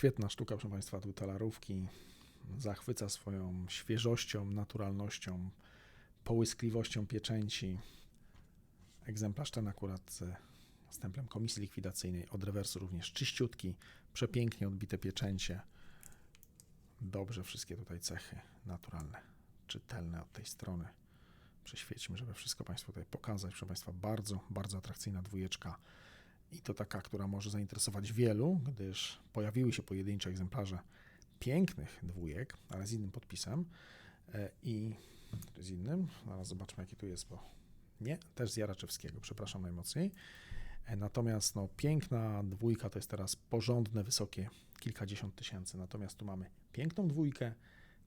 Świetna sztuka, proszę Państwa, dwutalarówki. Zachwyca swoją świeżością, naturalnością, połyskliwością pieczęci. Egzemplarz ten akurat z stemplem komisji likwidacyjnej, od rewersu również czyściutki, przepięknie odbite pieczęcie. Dobrze wszystkie tutaj cechy naturalne, czytelne od tej strony. Przeświećmy, żeby wszystko Państwu tutaj pokazać. Proszę Państwa, bardzo, bardzo atrakcyjna dwójeczka i to taka, która może zainteresować wielu, gdyż pojawiły się pojedyncze egzemplarze pięknych dwójek, ale z innym podpisem E, i z innym, zaraz zobaczmy jaki tu jest, bo nie, też z Jaraczewskiego, przepraszam najmocniej. E, Natomiast no, piękna dwójka to jest teraz porządne, wysokie, kilkadziesiąt tysięcy. Natomiast tu mamy piękną dwójkę,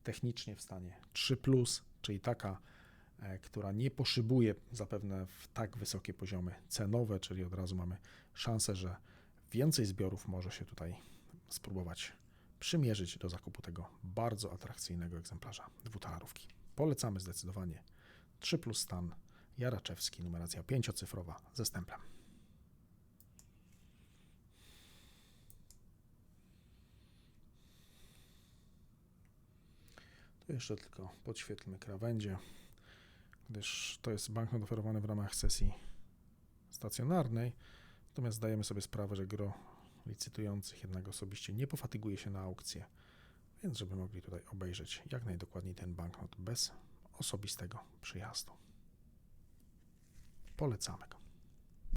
technicznie w stanie 3, czyli taka, która nie poszybuje zapewne w tak wysokie poziomy cenowe, czyli od razu mamy szansę, że więcej zbiorów może się tutaj spróbować przymierzyć do zakupu tego bardzo atrakcyjnego egzemplarza dwutalarówki. Polecamy zdecydowanie 3 plus stan Jaraczewski, numeracja pięciocyfrowa ze stemplem. Tu jeszcze tylko podświetlmy krawędzie, gdyż to jest banknot oferowany w ramach sesji stacjonarnej, natomiast zdajemy sobie sprawę, że gro licytujących jednak osobiście nie pofatyguje się na aukcję, więc żeby mogli tutaj obejrzeć jak najdokładniej ten banknot bez osobistego przyjazdu. Polecamy go.